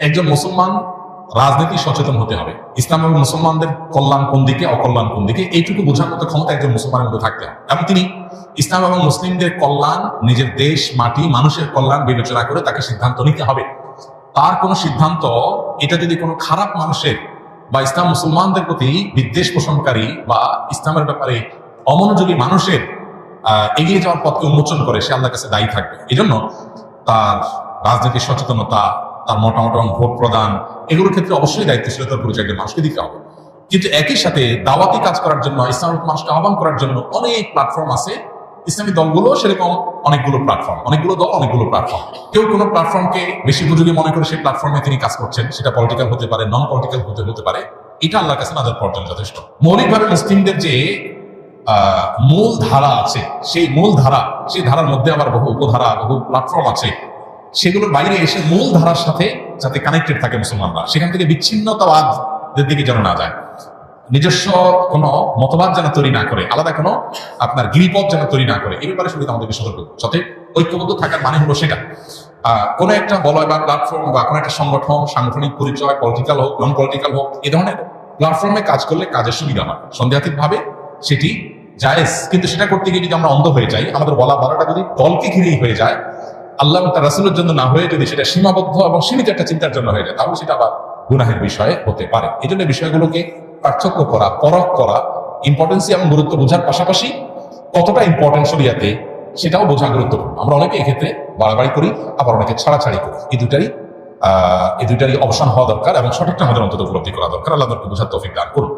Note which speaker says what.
Speaker 1: একজন মুসলমান রাজনীতি সচেতন হতে হবে। ইসলাম এবং মুসলমানদের কল্যাণ কোন দিকে, অকল্যাণ কোন দিকে, এইটুকু বোঝার মতো ক্ষমতা একজন মুসলমানের মধ্যে থাকতে হবে। এবং তিনি ইসলাম এবং মুসলিমদের কল্যাণ, নিজের দেশ, মাটি, মানুষের কল্যাণ বিবেচনা করে তাকে সিদ্ধান্ত নিতে হবে। তার কোনো সিদ্ধান্ত, এটা যদি কোনো খারাপ মানুষের বা ইসলাম মুসলমানদের প্রতি বিদ্বেষ পোষণকারী বা ইসলামের ব্যাপারে অমনোযোগী মানুষের এগিয়ে যাওয়ার পথকে উন্মোচন করে, সে আল্লাহর কাছে দায়ী থাকবে। এই জন্য তার রাজনৈতিক সচেতনতা তার মোটামোটা ভোট প্রদান, এগুলোর ক্ষেত্রে অবশ্যই দায়িত্বশীলতার পরিচয় মানুষকে দিতে হবে। কিন্তু একই সাথে দাওয়াতি কাজ করার জন্য, ইসলামিক মানুষকে আহ্বান করার জন্য অনেক প্ল্যাটফর্ম আছে। ইসলামী দলগুলো সেরকম অনেকগুলো প্ল্যাটফর্ম অনেকগুলো দল, অনেকগুলো প্ল্যাটফর্ম কেউ কোনো প্ল্যাটফর্মকে বেশি উপযোগী মনে করে সেই প্ল্যাটফর্মে তিনি কাজ করছেন, সেটা পলিটিক্যাল হতে পারে নন পলিটিক্যাল হতে হতে পারে, এটা আল্লাহর কাছে নাজার পর্যন্ত যথেষ্ট। মৌলিকভাবে মুসলিমদের যে মূল ধারা আছে, সেই মূল ধারা সেই ধারার মধ্যে আবার বহু উপধারা, বহু প্ল্যাটফর্ম আছে সেগুলোর বাইরে এসে মূল ধারার সাথে যাতে কানেক্টেড থাকে মুসলমানরা। সেখান থেকে বিচ্ছিন্নতাবাদের দিকে যেন না যায়। নিজস্ব কোনো মতবাদ যেন তৈরি না করে, আলাদা কোনো আপনার গিরিপথ যেন তৈরি না করে, এ ব্যাপারে শুধু আমাদেরকে সতর্ক। যাতে ঐক্যবদ্ধ থাকার মানে হলো সেটা। কোনো একটা বলয় বা প্ল্যাটফর্ম বা কোনো একটা সংগঠন, সাংগঠনিক পরিচয় পলিটিক্যাল হোক নন পলিটিক্যাল হোক, এ ধরনের প্ল্যাটফর্মে কাজ করলে কাজের সুবিধা হয়। সন্দেহাতীত ভাবে সেটি জায়েজ। কিন্তু সেটা করতে গিয়ে যদি আমরা অন্ধ হয়ে যাই, আমাদের বলা বলাটা যদি দলকে ঘিরেই হয়ে যায় আল্লাহ তার রাসুলের জন্য না হয়ে যদি সেটা সীমাবদ্ধ এবং সীমিত একটা চিন্তার জন্য হয়ে যায়, তাহলে সেটা আবার গুনাহের বিষয়ে হতে পারে। এই জন্য বিষয়গুলোকে পার্থক্য করা, পরখ করা ইম্পর্টেন্সি এবং গুরুত্ব বোঝার পাশাপাশি কতটা ইম্পর্টেন্ট শরিয়াতে সেটাও বোঝা গুরুত্বপূর্ণ। আমরা অনেকে এক্ষেত্রে বাড়াবাড়ি করি, আবার অনেকে ছাড়াছাড়ি করি। এই দুটারই এই দুটারই অবসান হওয়া দরকার এবং সঠিকটা আমাদের অন্তত উপলব্ধি করা দরকার। আল্লাহ বোঝার তৌফিক দান করুন।